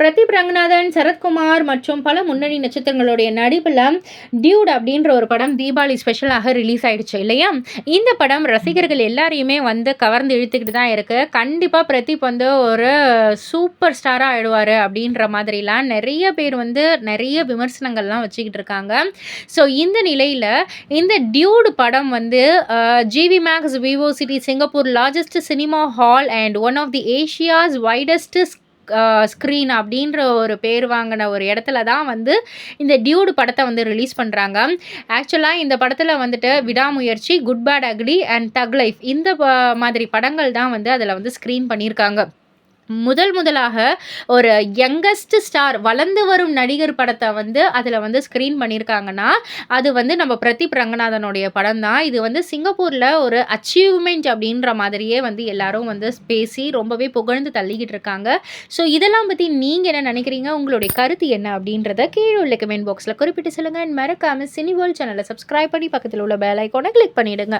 பிரதீப் ரங்கநாதன் சரத்குமார் மற்றும் பல முன்னணி நட்சத்திரங்களுடைய நடிப்பில் டியூட் அப்படின்ற ஒரு படம் தீபாவளி ஸ்பெஷலாக ரிலீஸ் ஆயிடுச்சு இல்லையா? இந்த படம் ரசிகர்கள் எல்லாரையுமே வந்து கவர்ந்து இழுத்துக்கிட்டு தான் இருக்குது கண்டிப்பாக பிரதீப் வந்து ஒரு சூப்பர் ஸ்டாராக ஆயிடுவார் அப்படின்ற மாதிரிலாம் நிறைய பேர் வந்து நிறைய விமர்சனங்கள்லாம் வச்சுக்கிட்டு இருக்காங்க. ஸோ இந்த நிலையில் இந்த டியூடு படம் வந்து GV Max Vivo City Singapore largest cinema hall and one of the Asia's widest screen அப்படின்ற ஒரு பேர் வாங்கின ஒரு இடத்துல தான் வந்து இந்த டியூடு படத்தை வந்து ரிலீஸ் பண்ணுறாங்க ஆக்சுவலாக இந்த படத்தில் வந்துட்டு Vidaamuyarchi Good Bad Ugly and Thug Life இந்த ப- மாதிரி படங்கள் தான் வந்து அதில் வந்து ஸ்க்ரீன் பண்ணியிருக்காங்க. முதல் முதலாக ஒரு யங்கஸ்ட் ஸ்டார் வளர்ந்து வரும் நடிகர் படத்தை வந்து அதில் வந்து ஸ்க்ரீன் பண்ணியிருக்காங்கன்னா அது வந்து நம்ம பிரதீப் ரங்கநாதனுடைய படம் தான். இது வந்து சிங்கப்பூரில் ஒரு அச்சீவ்மெண்ட் அப்படின்ற மாதிரியே வந்து எல்லாரும் வந்து பேசி ரொம்பவே புகழ்ந்து தள்ளிக்கிட்டு இருக்காங்க. ஸோ இதெல்லாம் பற்றி நீங்கள் என்ன நினைக்கிறீங்க? உங்களுடைய கருத்து என்ன அப்படின்றத கீழே உள்ள கமெண்ட் பாக்ஸில் குறிப்பிட்டு சொல்லுங்கள் மறக்காமல் சினி வேர்ல்ட் சேனலை சப்ஸ்கிரைப் பண்ணி பக்கத்தில் உள்ள பெல் ஐக்கோனை கிளிக் பண்ணிவிடுங்க